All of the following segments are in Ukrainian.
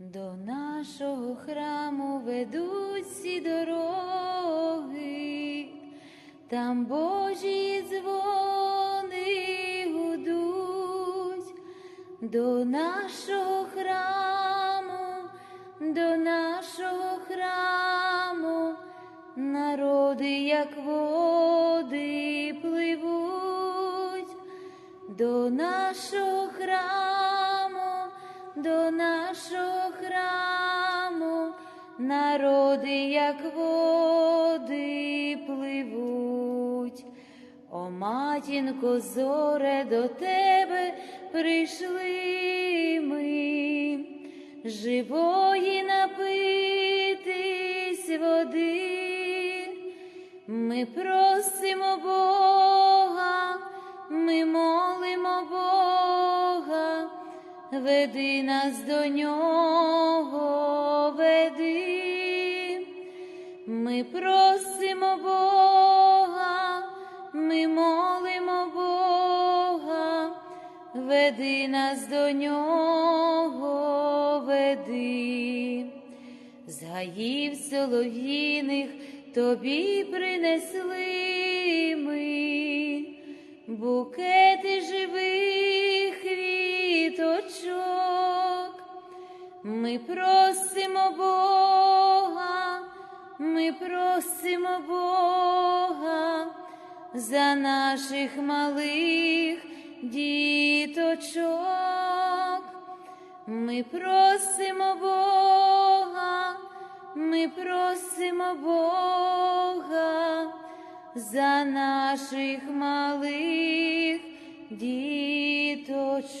До нашого храму ведуть всі дороги, там Божі дзвони гудуть, до нашого храму, до нашого храму, народи, як води пливуть, до нашого храму, до нашого храму, народи, як води пливуть. О, матінко, зоре, до тебе прийшли ми, живої напитись води. Ми просимо Бога, ми молимо Бога, веди нас до нього, веди. Ми просимо Бога, ми молимо Бога, веди нас до нього, веди. З гаїв солов'їних тобі принесли ми букети живих Ми просимо Бога, ми просимо Бога за наших малих діточок. Ми просимо Бога, ми просимо Бога за наших малих діточок.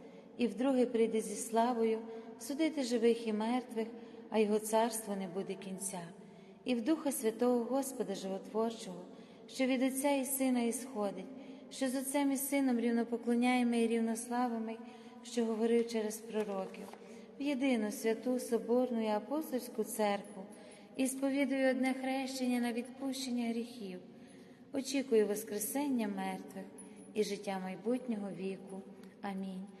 і вдруге прийде зі славою судити живих і мертвих, а його царство не буде кінця і в Духа Святого Господа Животворчого, що від Отця і Сина ісходить, що з Отцем і Сином рівнопоклоняємо і рівнославимо, що говорив через пророків, в єдину святу Соборну і апостольську церкву і сповідую одне хрещення на відпущення гріхів, очікую Воскресення мертвих і життя майбутнього віку. Амінь.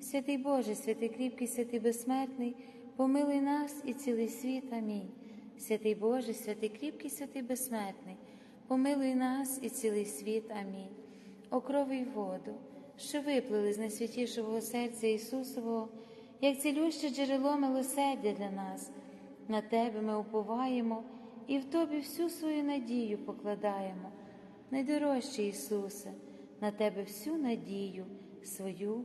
Святий Боже, святий кріпкий, святий безсмертний, помилуй нас і цілий світ. Амінь. Святий Боже, святий кріпкий, святий безсмертний, помилуй нас і цілий світ. Амінь. О крови й воду, що виплили з найсвятішого серця Ісусового, як цілюще джерело милосердя для нас. На Тебе ми уповаємо і в Тобі всю свою надію покладаємо. Найдорожчий Ісусе, на Тебе всю надію свою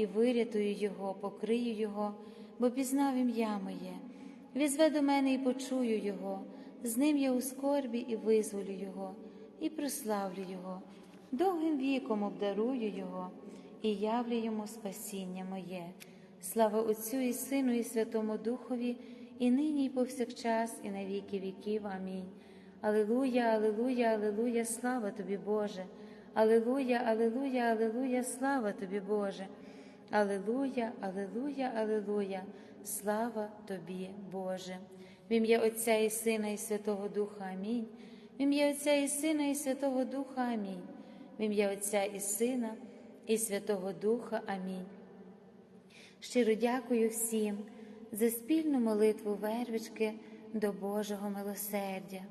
і вирятую його, покрию його, бо пізнав ім'я моє. Візве до мене і почую його, з ним я у скорбі і визволю його, і прославлю його, довгим віком обдарую його, і явлю йому спасіння моє. Слава Отцю і Сину, і Святому Духові, і нині, і повсякчас, і на віки віків. Амінь. Алилуя, Алилуя, Алилуя, слава тобі, Боже. Алилуя, Алилуя, Алилуя, слава тобі, Боже. Алилуя, Алилуя, Алилуя, слава тобі, Боже. В ім'я Отця і Сина, і Святого Духа Амінь. В ім'я Отця і Сина, і Святого Духа Амінь. В ім'я Отця і Сина, і Святого Духа Амінь. Щиро дякую всім за спільну молитву вервички до Божого милосердя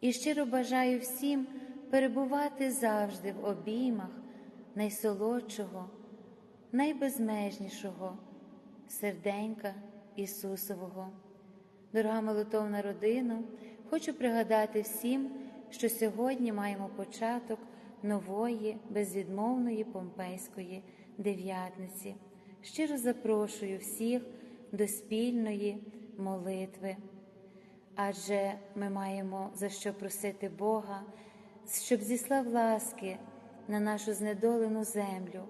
і щиро бажаю всім перебувати завжди в обіймах найсолодшого, найбезмежнішого серденька Ісусового. Дорога молитовна родина, хочу пригадати всім, що сьогодні маємо початок нової, безвідмовної помпейської дев'ятниці. Щиро запрошую всіх до спільної молитви, адже ми маємо за що просити Бога, щоб зіслав ласки на нашу знедолену землю.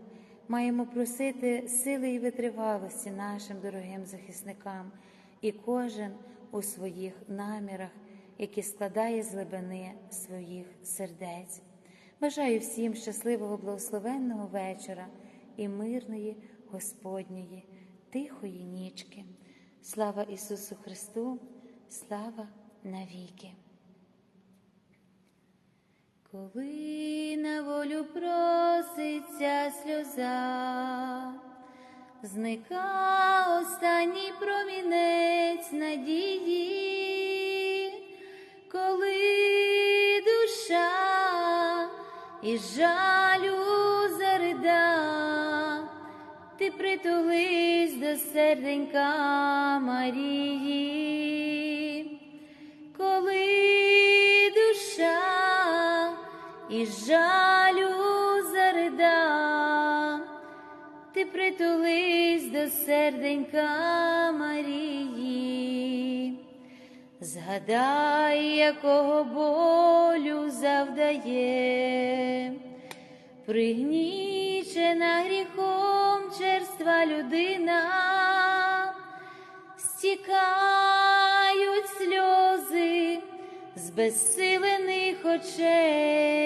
Маємо просити сили і витривалості нашим дорогим захисникам, і кожен у своїх намірах, які складає з глибини своїх сердець. Бажаю всім щасливого, благословенного вечора і мирної Господньої, тихої нічки. Слава Ісусу Христу, слава навіки. Коли на волю проситься сльоза, зника останній промінець надії, коли душа із жалю зарида, ти притулись до серденька Марії, коли і жалю зарида, ти притулись до серденька Марії, згадай, якого болю завдає, пригнічена гріхом черства людина, стікають сльози з безсилених очей,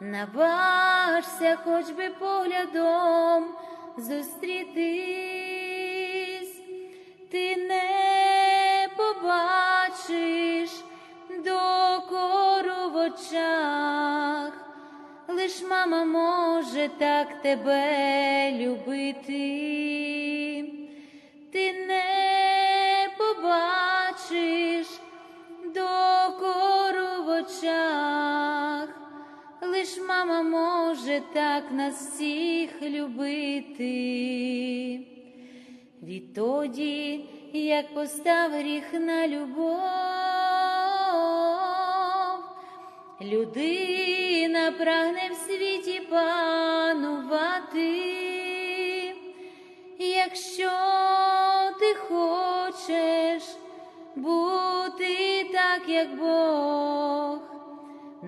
наважся хоч би поглядом зустрітись, ти не побачиш докору в очах, лиш мама може так тебе любити мама може так нас всіх любити. Відтоді, як постав гріх на любов, людина прагне в світі панувати. Якщо ти хочеш бути так, як Бог,